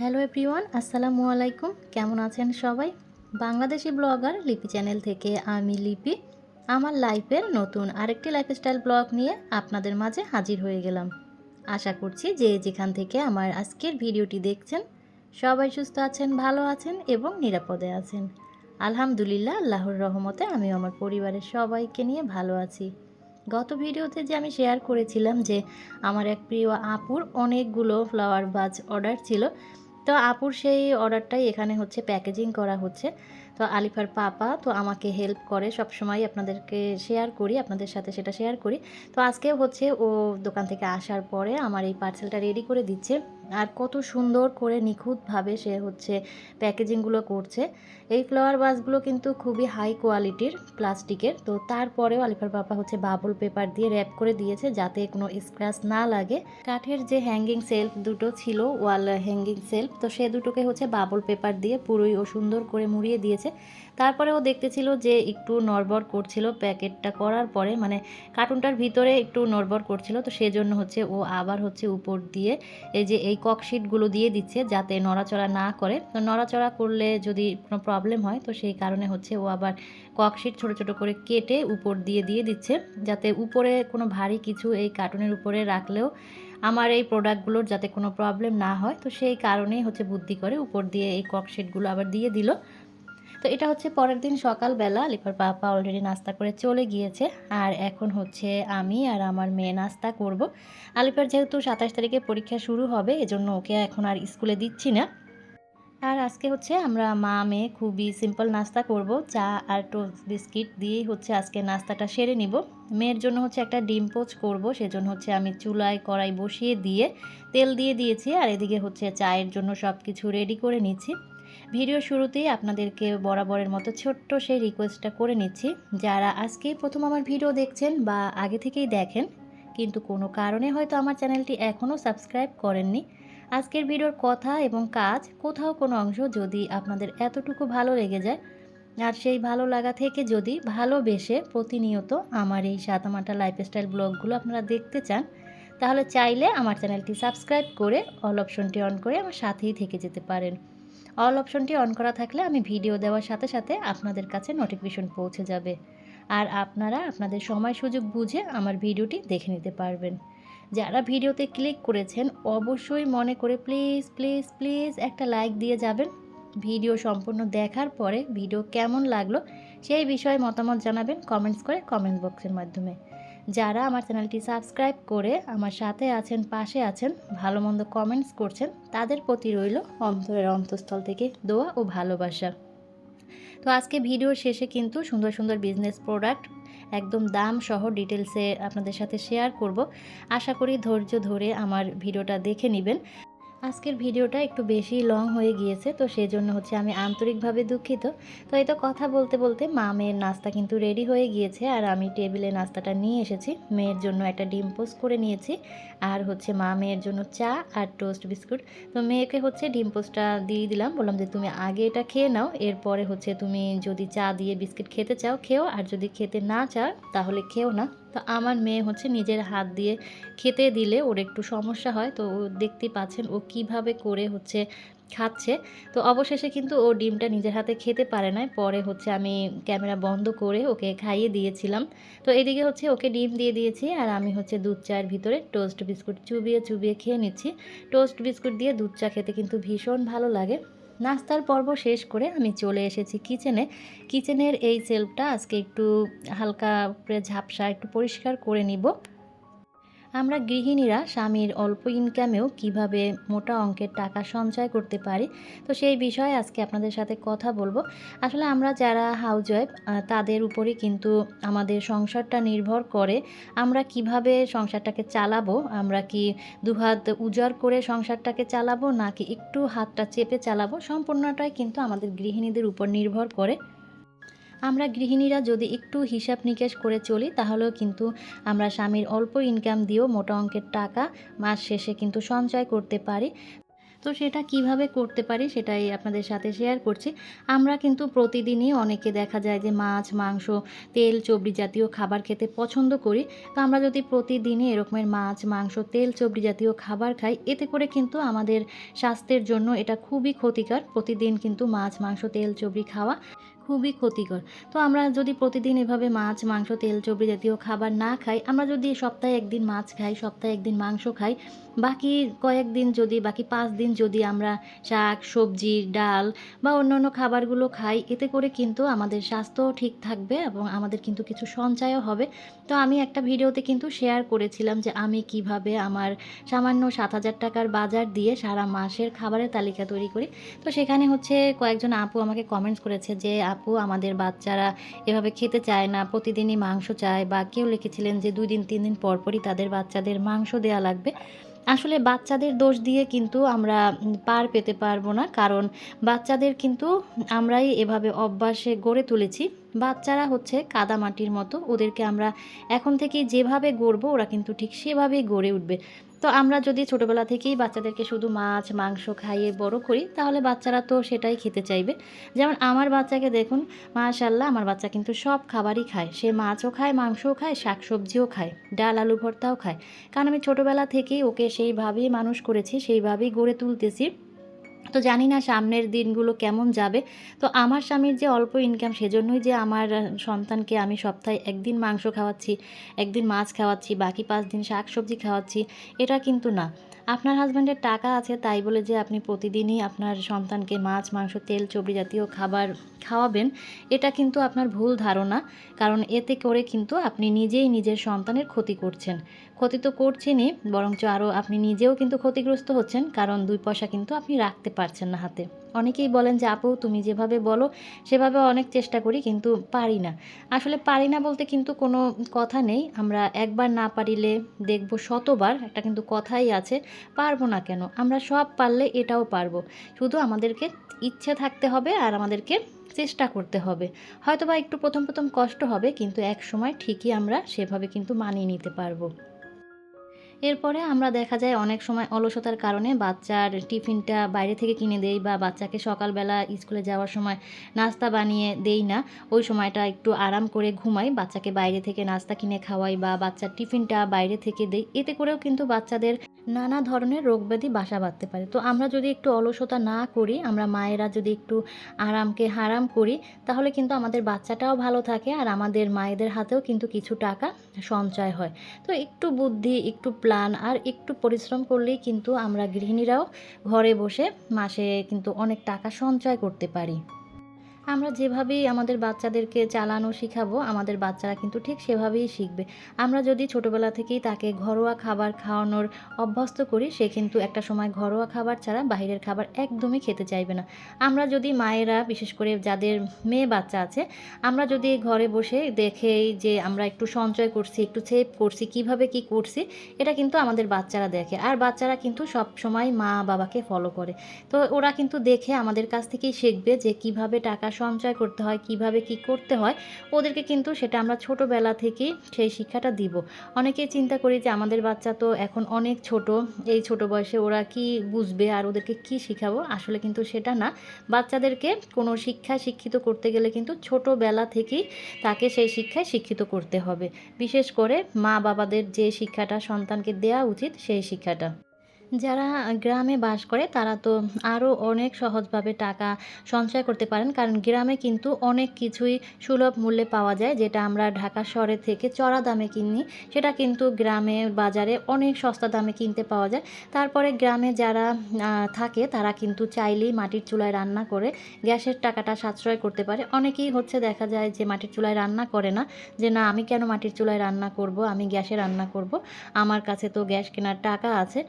Hello everyone, আসসালামু আলাইকুম। কেমন আছেন সবাই? বাংলাদেশি ব্লগার লিপি চ্যানেল থেকে আমি লিপি। আমার লাইফের নতুন আরেকটি লাইফস্টাইল ব্লগ নিয়ে আপনাদের মাঝে হাজির হয়ে গেলাম। আশা করছি যে যেখান থেকে আমার আজকের ভিডিওটি দেখছেন, সবাই সুস্থ আছেন, ভালো আছেন এবং নিরাপদে আছেন। আলহামদুলিল্লাহ, আল্লাহর রহমতে আমি আমার পরিবারের সবাইকে নিয়ে ভালো আছি। গত ভিডিওতে যে আমি শেয়ার করেছিলাম যে আমার এক প্রিয় আপুর অনেকগুলো ফ্লাওয়ার বাজ অর্ডার ছিল তো আপুর সেই অর্ডারটাই এখানে হচ্ছে প্যাকেজিং করা হচ্ছে। তো আলিফার পাপা, তো আমাকে হেল্প করে সব সময় আপনাদেরকে শেয়ার করি, আপনাদের সাথে সেটা শেয়ার করি। তো আজকে হচ্ছে ও দোকান থেকে আসার পরে আমার এই পার্সেলটা রেডি করে দিচ্ছে। আর কত সুন্দর করে নিখুঁতভাবে সে হচ্ছে প্যাকেজিংগুলো করছে। এই ফ্লাওয়ার বাসগুলো কিন্তু খুবই হাই কোয়ালিটির প্লাস্টিকের তো তারপরেও আলিফার পাপা হচ্ছে বাবল পেপার দিয়ে র্যাপ করে দিয়েছে যাতে কোনো স্ক্র্যাচ না লাগে। কাঠের যে হ্যাঙ্গিং সেলফ দুটো ছিল ওয়াল হ্যাঙ্গিং সেলফ তো সে দুটোকে হচ্ছে বাবল পেপার দিয়ে পুরোই ও সুন্দর করে মুড়িয়ে দিয়েছে। তারপরে ও দেখতেছিল যে একটু নড়বড় করছিল প্যাকেটটা করার পরে মানে কার্টুনটার ভিতরে একটু নড়বড় করছিল, তো সেজন্য হচ্ছে ও আবার হচ্ছে উপর দিয়ে এই যে এই ককশিটগুলো দিয়ে দিচ্ছে যাতে নড়াচড়া না করে। তো নড়াচড়া করলে যদি কোনো প্রবলেম হয়, তো সেই কারণে হচ্ছে ও আবার ককশিট ছোট ছোট করে কেটে উপর দিয়ে দিয়ে দিচ্ছে, যাতে উপরে কোনো ভারী কিছু এই কার্টুনের উপরে রাখলেও আমার এই প্রোডাক্টগুলোর যাতে কোনো প্রবলেম না হয়। তো সেই কারণেই হচ্ছে বুদ্ধি করে উপর দিয়ে এই ককশিটগুলো আবার দিয়ে দিল। তো এটা হচ্ছে পরের দিন সকালবেলা। লিপার পাপা অলরেডি নাস্তা করে চলে গিয়েছে। আর এখন হচ্ছে আমি আর আমার মেয়ে নাস্তা করব। আলিপার যেহেতু সাতাশ তারিখে পরীক্ষা শুরু হবে, এজন্য ওকে এখন আর স্কুলে দিচ্ছি না। আর আজকে হচ্ছে আমরা মা, মেয়ে খুবই সিম্পল নাস্তা করব। চা আর টোস্ট বিস্কিট দিয়েই হচ্ছে আজকে নাস্তাটা সেরে নিব। মেয়ের জন্য হচ্ছে একটা ডিম পোচ করব, সেজন্য হচ্ছে আমি চুলায় কড়াই বসিয়ে দিয়ে তেল দিয়ে দিয়েছি। আর এদিকে হচ্ছে চায়ের জন্য সব কিছু রেডি করে নিচ্ছি। ভিডিও শুরুতেই আপনাদেরকে বরাবরের মতো ছোট্ট সেই রিকোয়েস্টটা করে নিচ্ছি। যারা আজকেই প্রথম আমার ভিডিও দেখছেন বা আগে থেকেই দেখেন, কিন্তু কোনো কারণে হয়তো আমার চ্যানেলটি এখনও সাবস্ক্রাইব করেননি, আজকের ভিডিওর কথা এবং কাজ, কোথাও কোনো অংশ যদি আপনাদের এতটুকু ভালো লেগে যায়, আর সেই ভালো লাগা থেকে যদি ভালোবেসে প্রতিনিয়ত আমার এই সাতামাটা লাইফস্টাইল ব্লগগুলো আপনারা দেখতে চান, তাহলে চাইলে আমার চ্যানেলটি সাবস্ক্রাইব করে অল অপশনটি অন করে আমার সাথেই থেকে যেতে পারেন। অল অপশনটি অন করা থাকলে আমি ভিডিও দেওয়ার সাথে সাথে আপনাদের কাছে নোটিফিকেশন পৌঁছে যাবে। আর আপনারা আপনাদের সময় সুযোগ বুঝে আমার ভিডিওটি দেখে নিতে পারবেন। যারা ভিডিওতে ক্লিক করেছেন, অবশ্যই মনে করে প্লিজ প্লিজ প্লিজ একটা লাইক দিয়ে যাবেন। ভিডিও সম্পূর্ণ দেখার পরে ভিডিও কেমন লাগল সেই বিষয়ে মতামত জানাবেন কমেন্টস করে কমেন্ট বক্সের মাধ্যমে। যারা আমার চ্যানেলটি সাবস্ক্রাইব করে আমার সাথে আছেন, পাশে আছেন ভালো মন্দ কমেন্টস করছেন, তাদের প্রতি রইল অন্তরের অন্তঃস্থল থেকে দোয়া ও ভালোবাসা। তো আজকে ভিডিওর শেষে কিন্তু সুন্দর সুন্দর বিজনেস প্রোডাক্ট একদম দাম সহ ডিটেলসে আপনাদের সাথে শেয়ার করব। আশা করি ধৈর্য ধরে আমার ভিডিওটা দেখে নেবেন। আজকের ভিডিওটা একটু বেশি লং হয়ে গিয়েছে, তো সেই জন্য হচ্ছে আমি আন্তরিকভাবে দুঃখিত। তো এই তো কথা বলতে বলতে মা মেয়ের নাস্তা কিন্তু রেডি হয়ে গিয়েছে, আর আমি টেবিলে নাস্তাটা নিয়ে এসেছি। মেয়ের জন্য একটা ডিম পোস্ট করে নিয়েছি, আর হচ্ছে মা মেয়ের জন্য চা আর টোস্ট বিস্কুট। তো মেয়েকে হচ্ছে ডিম পোস্টটা দিয়ে দিলাম, বললাম যে তুমি আগে এটা খেয়ে নাও, এরপরে হচ্ছে তুমি যদি চা দিয়ে বিস্কিট খেতে চাও, খেও, আর যদি খেতে না চাও, তাহলে খেও না। তো আমার মেয়ে হচ্ছে নিজের হাত দিয়ে খেতে দিলে ওর একটু সমস্যা হয়, তো ও দেখতেই পাচ্ছেন ও কীভাবে করে হচ্ছে খাচ্ছে। তো অবশেষে কিন্তু ও ডিমটা নিজের হাতে খেতে পারে না পরে হচ্ছে আমি ক্যামেরা বন্ধ করে ওকে খাইয়ে দিয়েছিলাম। তো এদিকে হচ্ছে ওকে ডিম দিয়ে দিয়েছি আর আমি হচ্ছে দুধ চায়ের ভিতরে টোস্ট বিস্কুট চুবিয়ে চুবিয়ে খেয়ে নিচ্ছি। টোস্ট বিস্কুট দিয়ে দুধ চা খেতে কিন্তু ভীষণ ভালো লাগে। নাস্তার পর্ব শেষ করে আমি চলে এসেছি কিচেনে। কিচেনের এই সেলফটা আজকে একটু হালকা করে ঝাপসা একটু পরিষ্কার করে নিব। আমরা গৃহিণীরা স্বামীর অল্প ইনকামেও কীভাবে মোটা অঙ্কের টাকা সঞ্চয় করতে পারি? তো সেই বিষয়ে আজকে আপনাদের সাথে কথা বলব। আসলে আমরা যারা হাউসওয়াইফ তাদের উপরে কিন্তু আমাদের সংসারটা নির্ভর করে আমরা কীভাবে সংসারটাকে চালাবো? আমরা কি দুহাত উজাড় করে সংসারটাকে চালাবো নাকি একটু হাতটা চেপে চালাবো? সম্পূর্ণটাই কিন্তু আমাদের গৃহিণীদের উপর নির্ভর করে। আমরা গৃহিণীরা যদি একটু হিসাব নিকেশ করে চলি, তাহলেও কিন্তু আমরা স্বামীর অল্প ইনকাম দিয়েও মোটা অঙ্কের টাকা মাস শেষে কিন্তু সঞ্চয় করতে পারি। তো সেটা কীভাবে করতে পারি সেটাই আপনাদের সাথে শেয়ার করছি। আমরা কিন্তু প্রতিদিনই অনেকে দেখা যায় যে মাছ, মাংস, তেল চবড়ি জাতীয় খাবার খেতে পছন্দ করি। তো আমরা যদি প্রতিদিনই এরকমের মাছ, মাংস, তেল চবড়ি জাতীয় খাবার খাই, এতে করে কিন্তু আমাদের স্বাস্থ্যের জন্য এটা খুবই ক্ষতিকর। প্রতিদিন কিন্তু মাছ, মাংস, তেল চবড়ি খাওয়া খুবই ক্ষতিকর। তো আমরা যদি প্রতিদিন এভাবে মাছ, মাংস, তেল, চর্বি জাতীয় খাবার না খাই, আমরা যদি সপ্তাহে একদিন মাছ খাই, সপ্তাহে একদিন মাংস খাই, বাকি কয়েকদিন যদি, বাকি পাঁচ দিন যদি আমরা শাক, সবজি, ডাল বা অন্যান্য খাবারগুলো খাই, এতে করে কিন্তু আমাদের স্বাস্থ্য ঠিক থাকবে এবং আমাদের কিন্তু কিছু সঞ্চয়ও হবে। তো আমি একটা ভিডিওতে কিন্তু শেয়ার করেছিলাম যে আমি কীভাবে আমার সামান্য সাত হাজার টাকার বাজার দিয়ে সারা মাসের খাবারের তালিকা তৈরি করি। তো সেখানে হচ্ছে কয়েকজন আপু আমাকে কমেন্টস করেছে যে আপু, আমাদের বাচ্চারা এভাবে খেতে চায় না, প্রতিদিনই মাংস চায় বা কেউ লিখেছিলেন যে দুই দিন, তিন দিন পরপরই তাদের বাচ্চাদের মাংস দেওয়া লাগবে। আসলে বাচ্চাদের দোষ দিয়ে কিন্তু আমরা পার পেতে পারব না, কারণ বাচ্চাদের কিন্তু আমরাই এভাবে অভ্যাসে গড়ে তুলেছি। বাচ্চারা হচ্ছে কাদামাটির মতো, ওদেরকে আমরা এখন থেকে যেভাবে গড়বো, ওরা কিন্তু ঠিক সেভাবেই গড়ে উঠবে। তো আমরা যদি ছোটোবেলা থেকেই বাচ্চাদেরকে শুধু মাছ, মাংস খাইয়ে বড় করি, তাহলে বাচ্চারা তো সেটাই খেতে চাইবে। যেমন আমার বাচ্চাকে দেখুন মাশাল্লাহ আমার বাচ্চা কিন্তু সব খাবারই খায়। সে মাছও খায়, মাংসও খায় শাক সবজিও খায়, ডাল আলু ভর্তাও খায়। কারণ আমি ছোটোবেলা থেকেই ওকে সেইভাবেই মানুষ করেছি, সেইভাবেই গড়ে তুলতেছি। তো জানি না সামনের দিনগুলো কেমন যাবে। তো আমার স্বামীর যে অল্প ইনকাম সেজন্যই যে আমার সন্তানকে আমি সপ্তাহে একদিন মাংস খাওয়াচ্ছি, একদিন মাছ খাওয়াচ্ছি, বাকি পাঁচ দিন শাক সবজি খাওয়াচ্ছি, এটা কিন্তু না। আপনার হাজব্যান্ডের টাকা আছে তাই বলে যে আপনি প্রতিদিনই আপনার সন্তানকে মাছ, মাংস, তেল চবড়ি জাতীয় খাবার খাওয়াবেন, এটা কিন্তু আপনার ভুল ধারণা। কারণ এতে করে কিন্তু আপনি নিজেই নিজের সন্তানের ক্ষতি করছেন। ক্ষতি তো করছেনই, বরঞ্চ আরও আপনি নিজেও কিন্তু ক্ষতিগ্রস্ত হচ্ছেন, কারণ দুই পয়সা কিন্তু আপনি রাখতে পারছেন না হাতে। অনেকেই বলেন যে, আপু, তুমি যেভাবে বলো, সেভাবে অনেক চেষ্টা করি, কিন্তু পারি না। আসলে পারি না বলতে কিন্তু কোনো কথা নেই। আমরা একবার না পারিলে দেখব শতবার একটা কিন্তু কথাই আছে, পারব না কেন? আমরা সব পারলে এটাও পারব। শুধু আমাদেরকে ইচ্ছে থাকতে হবে আর আমাদেরকে চেষ্টা করতে হবে। হয়তো বা একটু প্রথম প্রথম কষ্ট হবে, কিন্তু এক সময় ঠিকই আমরা সেভাবে কিন্তু মানিয়ে নিতে পারব। এরপরে আমরা দেখা যায় অনেক সময় অলসতার কারণে বাচ্চার টিফিনটা বাইরে থেকে কিনে দেই বা বাচ্চাকে সকালবেলা স্কুলে যাওয়ার সময় নাস্তা বানিয়ে দেই না। ওই সময়টা একটু আরাম করে ঘুমাই, বাচ্চাকে বাইরে থেকে নাস্তা কিনে খাওয়াই বা বাচ্চার টিফিনটা বাইরে থেকে দেই। এতে করেও কিন্তু বাচ্চাদের নানা ধরনের রোগব্যাধি বাসা বাঁধতে পারে। তো আমরা যদি একটু অলসতা না করি, আমরা মায়েরা যদি একটু আরামকে হারাম করি, তাহলে কিন্তু আমাদের বাচ্চাটাও ভালো থাকে আর আমাদের মায়েদের হাতেও কিন্তু কিছু টাকা সঞ্চয় হয়। তো একটু বুদ্ধি, একটু প্ল্যান আর একটু পরিশ্রম করলেই কিন্তু আমরা গৃহিণীরাও ঘরে বসে মাসে কিন্তু অনেক টাকা সঞ্চয় করতে পারি। আমরা যেভাবেই আমাদের বাচ্চাদেরকে চালানো শিখাবো, আমাদের বাচ্চারা কিন্তু ঠিক সেভাবেই শিখবে। আমরা যদি ছোটোবেলা থেকেই তাকে ঘরোয়া খাবার খাওয়ানোর অভ্যস্ত করি, সে কিন্তু একটা সময় ঘরোয়া খাবার ছাড়া বাইরের খাবার একদমই খেতে চাইবে না। আমরা যদি মায়েরা, বিশেষ করে যাদের মেয়ে বাচ্চা আছে, আমরা যদি ঘরে বসে দেখেই যে আমরা একটু সঞ্চয় করছি, একটু সেভ করছি, কীভাবে কি করছি, এটা কিন্তু আমাদের বাচ্চারা দেখে। আর বাচ্চারা কিন্তু সব সময় মা বাবাকে ফলো করে। তো ওরা কিন্তু দেখে আমাদের কাছ থেকেই শিখবে যে কীভাবে টাকা সঞ্চয় করতে হয়, কীভাবে কি করতে হয়, ওদেরকে কিন্তু সেটা আমরা ছোটোবেলা থেকেই সেই শিক্ষাটা দিব। অনেকেই চিন্তা করি যে আমাদের বাচ্চা তো এখন অনেক ছোট, এই ছোট বয়সে ওরা কি বুঝবে আর ওদেরকে কি শেখাবো? আসলে কিন্তু সেটা না। বাচ্চাদেরকে কোনো শিক্ষা শিক্ষিত করতে গেলে কিন্তু ছোটোবেলা থেকেই তাকে সেই শিক্ষায় শিক্ষিত করতে হবে। বিশেষ করে মা বাবাদের যে শিক্ষাটা সন্তানকে দেওয়া উচিত, সেই শিক্ষাটা। যারা গ্রামে বাস করে, তারা তো আরও অনেক সহজভাবে টাকা সঞ্চয় করতে পারেন। কারণ গ্রামে কিন্তু অনেক কিছুই সুলভ মূল্যে পাওয়া যায়, যেটা আমরা ঢাকা শহরে থেকে চড়া দামে কিনি। সেটা কিন্তু গ্রামে বাজারে অনেক সস্তা দামে কিনতে পাওয়া যায়। তারপরে গ্রামে যারা থাকে, তারা কিন্তু চাইলেই মাটির চুলায় রান্না করে গ্যাসের টাকাটা সাশ্রয় করতে পারে। অনেকেই হচ্ছে দেখা যায় যে মাটির চুলায় রান্না করে না, যে না, আমি কেন মাটির চুলায় রান্না করব? আমি গ্যাসে রান্না করব। আমার কাছে তো গ্যাস কেনার টাকা আছে।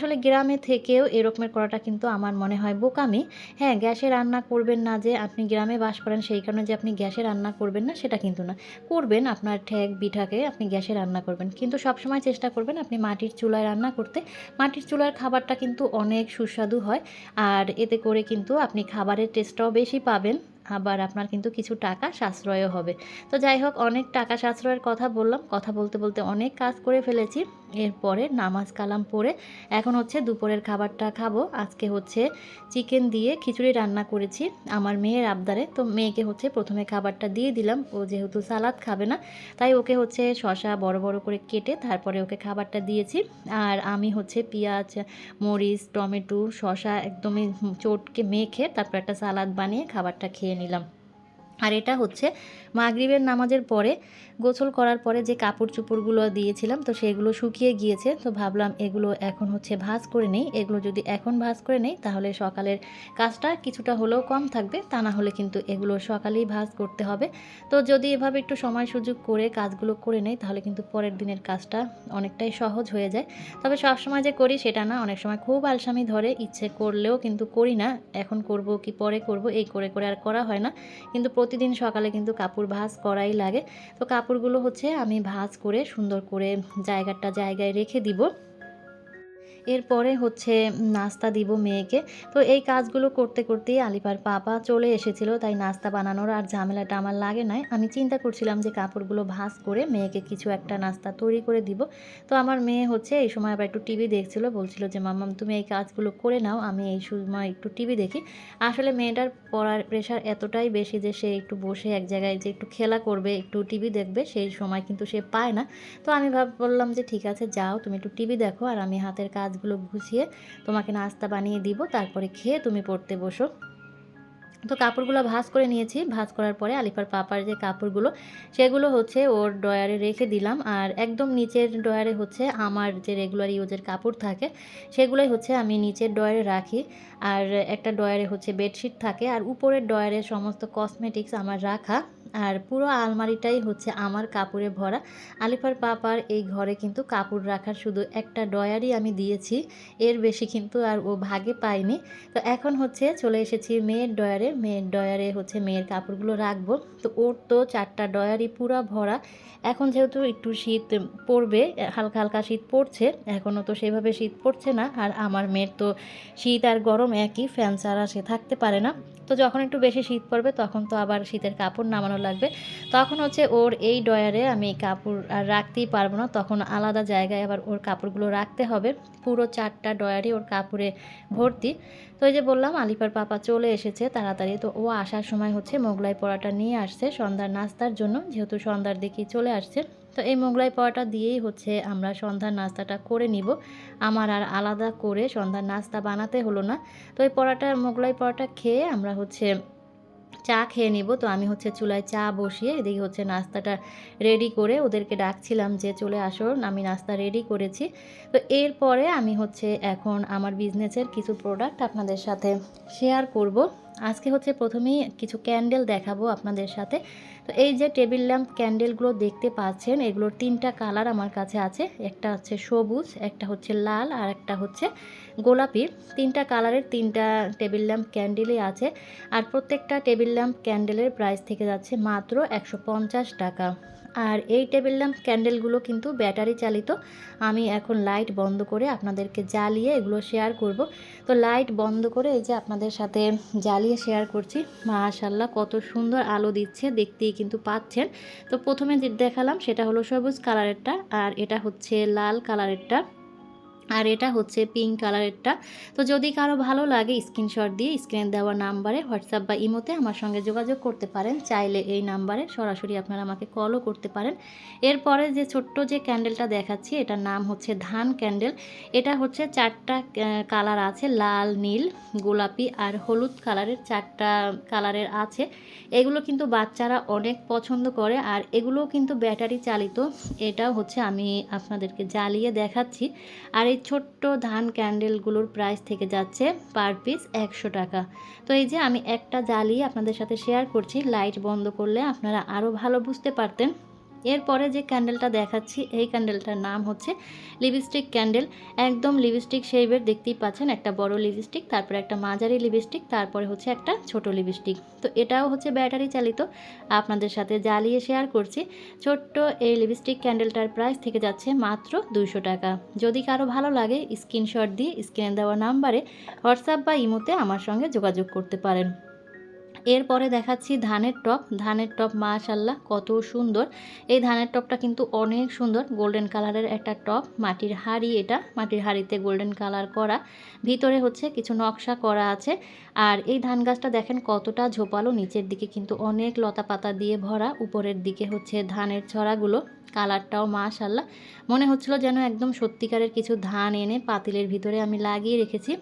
আসলে গ্রামে থেকেও এরকমের করাটা কিন্তু আমার মনে হয় বোকামি। হ্যাঁ গ্যাসে রান্না করবেন না যে আপনি গ্রামে বাস করেন, সেই কারণে যে আপনি গ্যাসে রান্না করবেন না, সেটা কিন্তু না। করবেন আপনার ঠেক বিঠাকে, আপনি গ্যাসে রান্না করবেন। কিন্তু সবসময় চেষ্টা করবেন আপনি মাটির চুলায় রান্না করতে। মাটির চুলার খাবারটা কিন্তু অনেক সুস্বাদু হয়। আর এতে করে কিন্তু আপনি খাবারের টেস্টটাও বেশি পাবেন। আবার আপনার কিন্তু কিছু টাকা সাশ্রয়ও হবে। তো যাই হোক, অনেক টাকা সাশ্রয়ের কথা বললাম। কথা বলতে বলতে অনেক কাজ করে ফেলেছি। এরপরে নামাজ কালাম পরে এখন হচ্ছে দুপুরের খাবারটা খাব। আজকে হচ্ছে চিকেন দিয়ে খিচুড়ি রান্না করেছি আমার মেয়ের আবদারে। তো মেয়েকে হচ্ছে প্রথমে খাবারটা দিয়ে দিলাম। ও যেহেতু সালাদ খাবে না, তাই ওকে হচ্ছে শশা বড় বড় করে কেটে তারপরে ওকে খাবারটা দিয়েছি। আর আমি হচ্ছে পেঁয়াজ, মরিচ, টমেটো শশা একদমই চটকে মেখে তারপর একটা সালাদ বানিয়ে খাবারটা খেয়ে নিলাম আর এটা হচ্ছে মাগরিবের নামাজের পরে, গোসল করার পরে যে কাপড় চোপড়গুলো দিয়েছিলাম, তো সেগুলো শুকিয়ে গিয়েছে। তো ভাবলাম এগুলো এখন হচ্ছে ভাজ করে নেই। এগুলো যদি এখন ভাজ করে নেই, তাহলে সকালের কাজটা কিছুটা হলেও কম থাকবে। তা না হলে কিন্তু এগুলো সকালেই ভাজ করতে হবে। তো যদি এভাবে একটু সময় সুযোগ করে কাজগুলো করে নেই, তাহলে কিন্তু পরের দিনের কাজটা অনেকটাই সহজ হয়ে যায়। তবে সবসময় যে করি সেটা না, অনেক সময় খুব আলসামি ধরে, ইচ্ছে করলেও কিন্তু করি না। এখন করব কি পরে করব, এই করে করে আর করা হয় না। কিন্তু প্রতিদিন সকালে কিন্তু কাপড় ভাঁজ করাই লাগে। তো কাপড়গুলো হচ্ছে আমি ভাঁজ করে সুন্দর করে জায়গাটা জায়গায় রেখে দিব। এরপরে হচ্ছে নাস্তা দিব মেয়েকে। তো এই কাজগুলো করতে করতেই আলিপার পাপা চলে এসেছিল, তাই নাস্তা বানানোর আর ঝামেলাটা আমার লাগে নাই। আমি চিন্তা করছিলাম যে কাপড়গুলো ভাঁজ করে মেয়েকে কিছু একটা নাস্তা তৈরি করে দিব। তো আমার মেয়ে হচ্ছে এই সময় আবার একটু টিভি দেখছিল, বলছিল যে মাম্মাম তুমি এই কাজগুলো করে নাও, আমি এই সময় একটু টিভি দেখি। আসলে মেয়েটার পড়ার প্রেশার এতটাই বেশি যে, সে একটু বসে এক জায়গায় যে, একটু খেলা করবে, একটু টিভি দেখবে, সেই সময় কিন্তু সে পায় না। তো আমি ভাব বললাম যে, ঠিক আছে, যাও, তুমি একটু টিভি দেখো, আর আমি হাতের কাজগুলো গুছিয়ে তোমাকে নাস্তা বানিয়ে দিব, তারপরে খেয়ে তুমি পড়তে বসো। তো কাপড়গুলো ভাঁজ করে নিয়েছি। ভাঁজ করার পরে আলিফার পাপার যে কাপড়গুলো, সেগুলো হচ্ছে ওর ডয়ারে রেখে দিলাম। আর একদম নিচের ডয়ারে হচ্ছে আমার যে রেগুলার ইউজের কাপড় থাকে, সেগুলোই হচ্ছে আমি নিচের ডয়ারে রাখি। আর একটা ডয়ারে হচ্ছে বেডশিট থাকে। আর উপরের ডয়ারে সমস্ত কসমেটিক্স আমার রাখা। আর পুরো আলমারিটাই হচ্ছে আমার কাপড়ে ভরা। আলিফার পাপার এই ঘরে কিন্তু কাপড় রাখার শুধু একটা ডয়ারই আমি দিয়েছি, এর বেশি কিন্তু আর ও ভাগে পায়নি। তো এখন হচ্ছে চলে এসেছি মেয়ের ডয়ারে মেয়ের ডয়ারে হচ্ছে মেয়ের কাপড়গুলো রাখব। তো ওর তো চারটা ডয়ারই পুরো ভরা। এখন যেহেতু একটু শীত পড়বে, হালকা হালকা শীত পড়ছে, এখনও তো সেভাবে শীত পড়ছে না। আর আমার মেয়ের তো শীত আর গরম একই, ফ্যান ছাড়া সে থাকতে পারে না। তো যখন একটু বেশি শীত পড়বে, তখন তো আবার শীতের কাপড় নামানো লাগবে। তখন হচ্ছে ওর এই ডয়ারে আমি কাপড় আর রাখতেই পারব না। তখন আলাদা জায়গায় আবার ওর কাপড়গুলো রাখতে হবে। পুরো চারটা ডয়ারে ওর কাপড়ে ভর্তি। তো এই যে বললাম, আলিফার পাপা চলে এসেছে তাড়াতাড়ি। তো ও আসার সময় হচ্ছে মোগলাই পড়াটা নিয়ে আসছে সন্ধ্যার নাস্তার জন্য, যেহেতু সন্ধ্যার দিকেই চলে আসছে। তো এই মোগলাই পরোটা দিয়েই হচ্ছে আমরা সন্ধ্যার নাস্তাটা করে নিব। আমার আর আলাদা করে সন্ধ্যার নাস্তা বানাতে হলো না। তো এই পরোটা, মোগলাই পরোটা খেয়ে আমরা হচ্ছে চা খেয়ে নিব। তো আমি হচ্ছে চুলায় চা বসিয়ে এদিকে হচ্ছে নাস্তাটা রেডি করে ওদেরকে ডাকছিলাম যে, চলে আসো, আমি নাস্তা রেডি করেছি। তো এরপরে আমি হচ্ছে এখন আমার বিজনেসের কিছু প্রোডাক্ট আপনাদের সাথে শেয়ার করব। আজকে হচ্ছে প্রথমেই কিছু ক্যান্ডেল দেখাবো আপনাদের সাথে। তো এই যে টেবিল ল্যাম্প ক্যান্ডেলগুলো দেখতে পাচ্ছেন, এগুলোর তিনটা কালার আমার কাছে আছে। একটা হচ্ছে সবুজ, একটা হচ্ছে লাল, আর একটা হচ্ছে গোলাপি। তিনটা কালারের তিনটা টেবিল ল্যাম্প ক্যান্ডেলই আছে। আর প্রত্যেকটা টেবিল ল্যাম্প ক্যান্ডেলের প্রাইস থেকে যাচ্ছে মাত্র একশো পঞ্চাশ টাকা। আর এই টেবিল ল্যাম্প ক্যান্ডেলগুলো কিন্তু ব্যাটারি চালিত। আমি এখন লাইট বন্ধ করে আপনাদেরকে জ্বালিয়ে এগুলো শেয়ার করব। তো লাইট বন্ধ করে এই যে আপনাদের সাথে জ্বালিয়ে শেয়ার করছি। মাশাল্লাহ কত সুন্দর আলো দিচ্ছে, দেখতেই কিন্তু পাচ্ছেন। তো প্রথমে যে দেখালাম সেটা হলো সবুজ কালারেরটা আর এটা হচ্ছে লাল কালারেরটা আর এটা হচ্ছে পিঙ্ক কালারেরটা তো যদি কারও ভালো লাগে স্ক্রিনশট দিয়ে স্ক্রিনে দেওয়া নাম্বারে হোয়াটসঅ্যাপ বা ইমোতে আমার সঙ্গে যোগাযোগ করতে পারেন। চাইলে এই নাম্বারে সরাসরি আপনারা আমাকে কলও করতে পারেন। এরপরে যে ছোট্ট যে ক্যান্ডেলটা দেখাচ্ছি, এটার নাম হচ্ছে ধান ক্যান্ডেল এটা হচ্ছে চারটা কালার আছে, লাল, নীল, গোলাপি আর হলুদ কালারের চারটা কালারের আছে। এগুলো কিন্তু বাচ্চারা অনেক পছন্দ করে আর এগুলোও কিন্তু ব্যাটারি চালিত। এটাও হচ্ছে আমি আপনাদেরকে জ্বালিয়ে দেখাচ্ছি। আর এই ছোট্ট ধান ক্যান্ডেলগুলোর প্রাইস থেকে যাচ্ছে পার পিস একশো টাকা। তো এই যে আমি একটা জ্বালিয়ে আপনাদের সাথে শেয়ার করছি লাইট বন্ধ করলে আপনারা আরও ভালো বুঝতে পারতেন। এরপরে যে ক্যান্ডেলটা দেখাচ্ছি, এই ক্যান্ডেলটার নাম হচ্ছে লিপস্টিক ক্যান্ডেল একদম লিপস্টিক শেপের দেখতেই পাচ্ছেন একটা বড় লিপস্টিক তারপরে একটা মাঝারি লিপস্টিক তারপরে হচ্ছে একটা ছোট লিপস্টিক তো এটাও হচ্ছে ব্যাটারি চালিত। আপনাদের সাথে জ্বালিয়ে শেয়ার করছি। ছোট্ট এই লিপস্টিক ক্যান্ডেলটার প্রাইস থেকে যাচ্ছে মাত্র দুইশো টাকা। যদি কারও ভালো লাগে স্ক্রিনশট দিয়ে স্ক্রিনে দেওয়া নাম্বারে হোয়াটসঅ্যাপ বা ইমোতে আমার সঙ্গে যোগাযোগ করতে পারেন। এরপরে দেখাচ্ছি ধানের টপ। ধানের টপ মাশাল্লাহ কত সুন্দর। এই ধানের টপটা কিন্তু অনেক সুন্দর। গোল্ডেন কালারের একটা টপ। মাটির হাড়ি এটা। মাটির হাড়িতে গোল্ডেন কালার করা। ভিতরে হচ্ছে কিছু নকশা করা আছে। আর এই ধান গাছটা দেখেন কতটা ঝোপালো। নিচের দিকে কিন্তু অনেক লতা পাতা দিয়ে ভরা। উপরের দিকে হচ্ছে ধানের ছড়াগুলো। কালারটাও মাশাল্লাহ মনে হচ্ছিল যেন একদম সত্যিকারের কিছু ধান এনে পাতিলের ভিতরে আমি লাগিয়ে রেখেছি।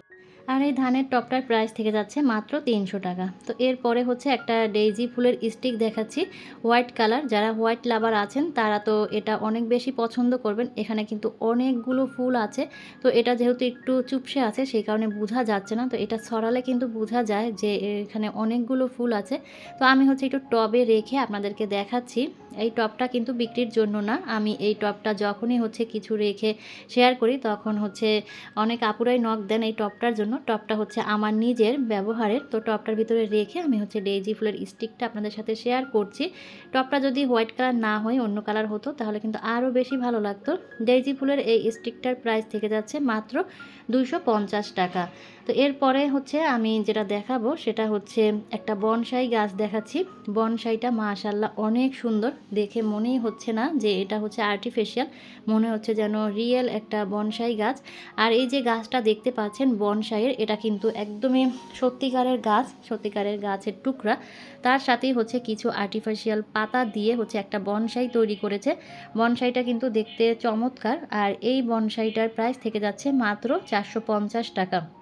আর এই ধানের টপটার প্রাইস থেকে যাচ্ছে মাত্র তিনশো টাকা। তো এরপরে হচ্ছে একটা ডেইজি ফুলের স্টিক দেখাচ্ছি হোয়াইট কালার যারা হোয়াইট লাভার আছেন, তারা তো এটা অনেক বেশি পছন্দ করবেন। এখানে কিন্তু অনেকগুলো ফুল আছে। তো এটা যেহেতু একটু চুপসে আছে, সেই কারণে বোঝা যাচ্ছে না। তো এটা ছড়ালে কিন্তু বোঝা যায় যে এখানে অনেকগুলো ফুল আছে। তো আমি হচ্ছে একটু টবে রেখে আপনাদেরকে দেখাচ্ছি। এই টপটা কিন্তু বিক্রির জন্য না। আমি এই টপটা যখনই হচ্ছে কিছু রেখে শেয়ার করি, তখন হচ্ছে অনেক আপুরাই নখ দেন এই টপটার জন্য। টপটা হচ্ছে আমার নিজের ব্যবহারের। তো টপটার ভিতরে রেখে আমি হচ্ছে ডেইজি ফুলের স্টিকটা আপনাদের সাথে শেয়ার করছি। টপটা যদি হোয়াইট কালার না হয়, অন্য কালার হতো, তাহলে কিন্তু আরও বেশি ভালো লাগতো। ডেইজি ফুলের এই স্টিকটার প্রাইস থেকে যাচ্ছে মাত্র দুইশো টাকা। তো এরপরে হচ্ছে আমি যেটা দেখাবো, সেটা হচ্ছে একটা বনসাই গাছ দেখাচ্ছি। বনসাইটা মাশাল্লাহ অনেক সুন্দর। দেখে মনেই হচ্ছে না যে এটা হচ্ছে আর্টিফিশিয়াল মনে হচ্ছে যেন রিয়েল একটা বনসাই গাছ। আর এই যে গাছটা দেখতে পাচ্ছেন বনসাইয়ের, এটা কিন্তু একদমই সত্যিকারের গাছ, সত্যিকারের গাছের টুকরা। তার সাথেই হচ্ছে কিছু আর্টিফিশিয়াল পাতা দিয়ে হচ্ছে একটা বনসাই তৈরি করেছে। বনসাইটা কিন্তু দেখতে চমৎকার। আর এই বনসাইটার প্রাইস থেকে যাচ্ছে মাত্র চারশো পঞ্চাশ টাকা।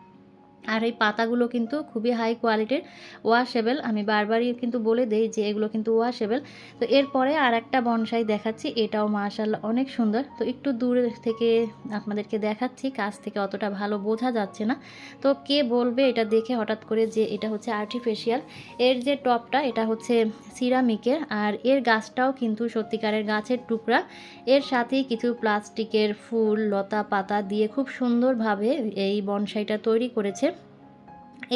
আর এই পাতাগুলো কিন্তু খুবই হাই কোয়ালিটির ওয়াশেবেল আমি বারবারই কিন্তু বলে দেই যে এগুলো কিন্তু ওয়াশেবেল তো এরপরে আর একটা বনসাই দেখাচ্ছি, এটাও মাশাল্লাহ অনেক সুন্দর। তো একটু দূর থেকে আপনাদেরকে দেখাচ্ছি, কাছ থেকে অতটা ভালো বোঝা যাচ্ছে না। তো কে বলবে এটা দেখে হঠাৎ করে যে এটা হচ্ছে আর্টিফিশিয়াল এর যে টপটা, এটা হচ্ছে সিরামিকের আর এর গাছটাও কিন্তু সত্যিকারের গাছের টুকরা। এর সাথেই কিছু প্লাস্টিকের ফুল, লতা পাতা দিয়ে খুব সুন্দরভাবে এই বনসাইটা তৈরি করেছে।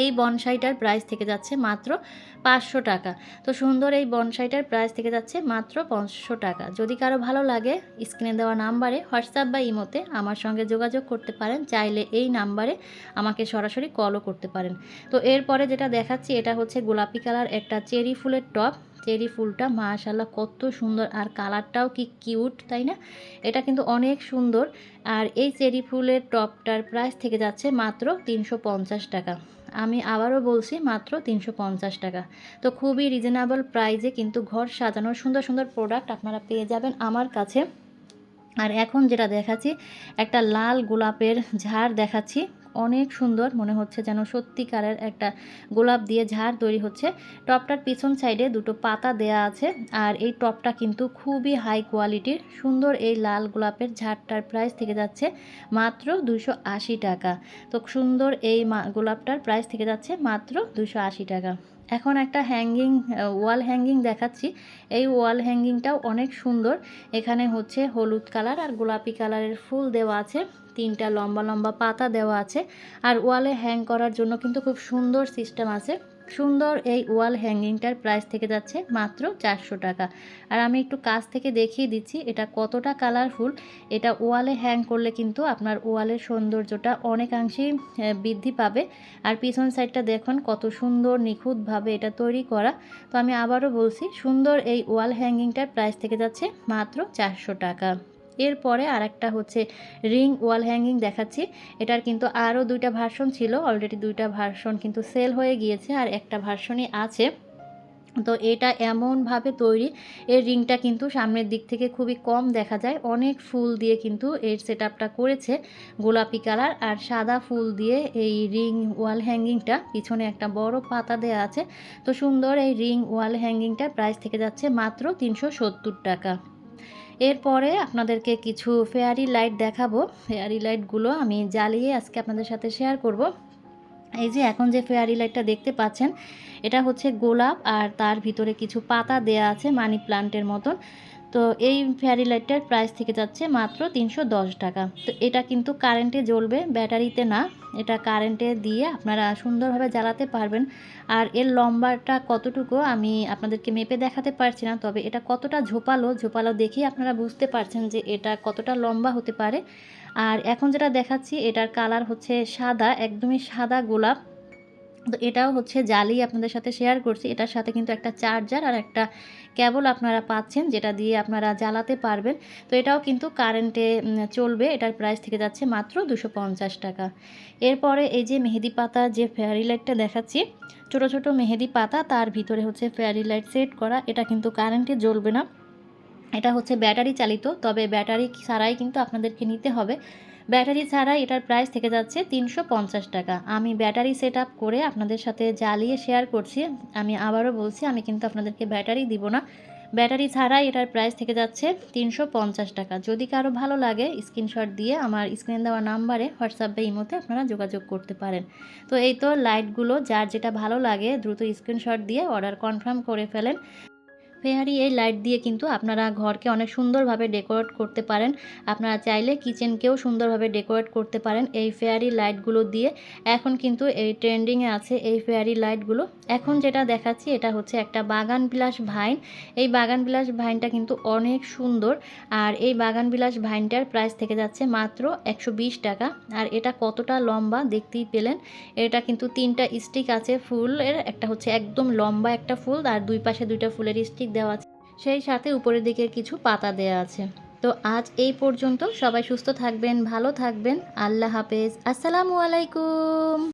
এই বনসাইটার প্রাইস থেকে যাচ্ছে মাত্র পাঁচশো টাকা। তো সুন্দর এই বনসাইটার প্রাইস থেকে যাচ্ছে মাত্র পাঁচশো টাকা। যদি কারও ভালো লাগে, স্ক্রিনে দেওয়া নাম্বারে, হোয়াটসঅ্যাপ বা ইমোতে আমার সঙ্গে যোগাযোগ করতে পারেন। চাইলে এই নাম্বারে আমাকে সরাসরি কলও করতে পারেন। তো এরপরে যেটা দেখাচ্ছি, এটা হচ্ছে গোলাপি কালার একটা চেরি ফুলের টপ। চেরি ফুলটা মাশাল্লাহ কত সুন্দর। আর কালারটাও কি কিউট, তাই না? এটা কিন্তু অনেক সুন্দর। আর এই চেরি ফুলের টপটার প্রাইস থেকে যাচ্ছে মাত্র তিনশো পঞ্চাশ টাকা। আমি আবারও বলছি মাত্র তিনশো পঞ্চাশ টাকা। তো খুবই রিজনেবল প্রাইজে কিন্তু ঘর সাজানোর সুন্দর সুন্দর প্রোডাক্ট আপনারা পেয়ে যাবেন আমার কাছে। আর এখন যেটা দেখাচ্ছি, একটা লাল গোলাপের ঝাড় দেখাচ্ছি। অনেক সুন্দর মনে হচ্ছে যেন সত্যিকারের একটা গোলাপ দিয়ে ঝাড় তৈরি হচ্ছে। টপটার পিছন সাইডে দুটো পাতা দেয়া আছে আর এই টপটা কিন্তু খুবই হাই কোয়ালিটির। সুন্দর এই লাল গোলাপের ঝাড়টার প্রাইস থেকে যাচ্ছে মাত্র দুশো টাকা। তো সুন্দর এই গোলাপটার প্রাইস থেকে যাচ্ছে মাত্র দুশো টাকা। এখন একটা হ্যাঙ্গিং, ওয়াল হ্যাঙ্গিং দেখাচ্ছি। এই ওয়াল হ্যাঙ্গিংটাও অনেক সুন্দর। এখানে হচ্ছে হলুদ কালার আর গোলাপি কালারের ফুল দেওয়া আছে। তিনটা লম্বা লম্বা পাতা দেওয়া আছে আর ওয়ালে হ্যাং করার জন্য কিন্তু খুব সুন্দর সিস্টেম আছে। সুন্দর এই ওয়াল হ্যাঙ্গিংটার প্রাইস থেকে যাচ্ছে মাত্র চারশো টাকা। আর আমি একটু কাছ থেকে দেখিয়ে দিচ্ছি এটা কতটা কালারফুল এটা ওয়ালে হ্যাং করলে কিন্তু আপনার ওয়ালের সৌন্দর্যটা অনেকাংশেই বৃদ্ধি পাবে। আর পিছন সাইডটা দেখুন, কত সুন্দর নিখুঁতভাবে এটা তৈরি করা। তো আমি আবারও বলছি, সুন্দর এই ওয়াল হ্যাঙ্গিংটার প্রাইস থেকে যাচ্ছে মাত্র চারশো টাকা। এরপরে আর একটা হচ্ছে রিং ওয়াল হ্যাঙ্গিং দেখাচ্ছি। এটার কিন্তু আরও দুইটা ভার্সন ছিল অলরেডি দুইটা ভার্সন কিন্তু সেল হয়ে গিয়েছে আর একটা ভার্সনই আছে। তো এটা এমনভাবে তৈরি, এর রিংটা কিন্তু সামনের দিক থেকে খুবই কম দেখা যায়। অনেক ফুল দিয়ে কিন্তু এর সেট করেছে গোলাপি কালার আর সাদা ফুল দিয়ে এই রিং ওয়াল হ্যাঙ্গিংটা। পিছনে একটা বড় পাতা দেওয়া আছে। তো সুন্দর এই রিং ওয়াল হ্যাঙ্গিংটার প্রাইস থেকে যাচ্ছে মাত্র তিনশো সত্তর টাকা। এরপরে আপনাদেরকে কিছু ফেয়ারি লাইট দেখাবো। ফেয়ারি লাইটগুলো আমি জ্বালিয়ে আজকে আপনাদের সাথে শেয়ার করব। এই যে এখন যে ফেয়ারি লাইটটা দেখতে পাচ্ছেন, এটা হচ্ছে গোলাপ আর তার ভিতরে কিছু পাতা দেয়া আছে মানি প্লান্টের মতন। তো এই ফেয়ারি লাইটটার প্রাইস থেকে যাচ্ছে মাত্র তিনশো দশ টাকা। তো এটা কিন্তু কারেন্টে জ্বলবে, ব্যাটারিতে না। এটা কারেন্টে দিয়ে আপনারা সুন্দরভাবে জ্বালাতে পারবেন। আর এর লম্বাটা কতটুকু আমি আপনাদেরকে মেপে দেখাতে পারছি না, তবে এটা কতটা ঝোপালো ঝোপালো দেখেই আপনারা বুঝতে পারছেন যে এটা কতটা লম্বা হতে পারে। আর এখন যেটা দেখাচ্ছি, এটার কালার হচ্ছে সাদা, একদমই সাদা গোলাপ। তো এটাও হচ্ছে জালি আপনাদের সাথে শেয়ার করছি। এটার সাথে কিন্তু একটা চার্জার আর একটা কেবল আপনারা পাচ্ছেন, যেটা দিয়ে আপনারা জ্বালাতে পারবেন। তো এটাও কিন্তু কারেন্টে চলবে। এটার প্রাইস থেকে যাচ্ছে মাত্র দুশো টাকা। এরপরে এই যে মেহেদি পাতা, যে ফেয়ারি লাইটটা দেখাচ্ছি, ছোট ছোট মেহেদি পাতা, তার ভিতরে হচ্ছে ফেয়ারি লাইট সেট করা। এটা কিন্তু কারেন্টে জ্বলবে না। এটা হচ্ছে ব্যাটারি চালিত, তবে ব্যাটারি ছাড়াই কিন্তু আপনাদেরকে নিতে হবে। ব্যাটারি ছাড়াই এটার প্রাইস থেকে যাচ্ছে তিনশো পঞ্চাশ টাকা। আমি ব্যাটারি সেট আপ করে আপনাদের সাথে জ্বালিয়ে শেয়ার করছি। আমি আবারও বলছি, আমি কিন্তু আপনাদেরকে ব্যাটারি দিব না। ব্যাটারি ছাড়াই এটার প্রাইস থেকে যাচ্ছে তিনশো পঞ্চাশ টাকা। যদি কারও ভালো লাগে, স্ক্রিনশট দিয়ে আমার স্ক্রিন দেওয়া নাম্বারে হোয়াটসঅ্যাপ বা ইমোতে আপনারা যোগাযোগ করতে পারেন। তো এই তো লাইটগুলো, যার যেটা ভালো লাগে, দ্রুত স্ক্রিনশট দিয়ে অর্ডার কনফার্ম করে ফেলেন। ফেয়ারি এই লাইট দিয়ে কিন্তু আপনারা ঘরকে অনেক সুন্দরভাবে ডেকোরেট করতে পারেন। আপনারা চাইলে কিচেনকেও সুন্দরভাবে ডেকোরেট করতে পারেন এই ফেয়ারি লাইটগুলো দিয়ে। এখন কিন্তু এই ট্রেন্ডিংয়ে আছে এই ফেয়ারি লাইটগুলো। এখন যেটা দেখাচ্ছি এটা হচ্ছে একটা বাগান বিলাস ভাইন। এই বাগান বিলাস ভাইনটা কিন্তু অনেক সুন্দর। আর এই বাগান বিলাস ভাইনটার প্রাইস থেকে যাচ্ছে মাত্র একশো বিশ টাকা। আর এটা কতটা লম্বা দেখতেই পেলেন। এটা কিন্তু তিনটা স্টিক আছে ফুলের। একটা হচ্ছে একদম লম্বা একটা ফুল। আর দুই পাশে দুইটা ফুলের স্টিক দেওয়া আছে। সেই সাথে উপরের দিকে কিছু পাতা দেওয়া আছে। তো আজ এই পর্যন্ত সবাই সুস্থ থাকবেন, ভালো থাকবেন। আল্লাহ হাফেজ। আসসালামু আলাইকুম।